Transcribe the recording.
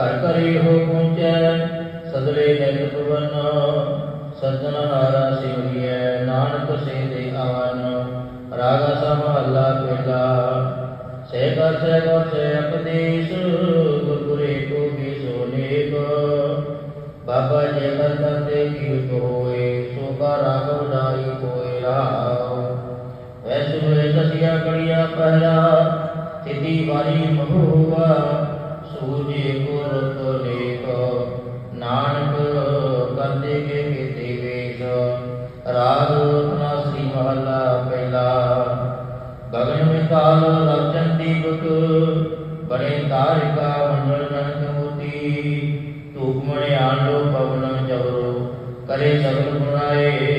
कर्करे हो कुंज सदरे जग भुवन सज्जनहारा सिमरिय नानक से दे आवन रागा सम हल्ला पेला से कर से कर से अपदेश गुरपुरे को भी सोने को बाबा जे कर करते की तो होए सो का राघव डारी कोई राव वैसे हुए सतिया कड़िया पहरा तिथि बारी महुआ सूर्य ਰਾਜ ਰਤਨਾ ਸ੍ਰੀ ਮਹੱਲਾ ਪਹਿਲਾ। ਗਗਨ ਵਿਕਾਲ ਰਤਨ ਦੀਪਕ, ਬਣੇ ਤਾਰਿਕਾ ਮੰਡਲ ਜਨ ਮੂਤੀ ਤੂਕ ਮਣੇ ਆਂਡੋ ਪਵਨ ਜਵਰੋ, ਕਰੇ ਸਗਲ ਗੁਣਾਏ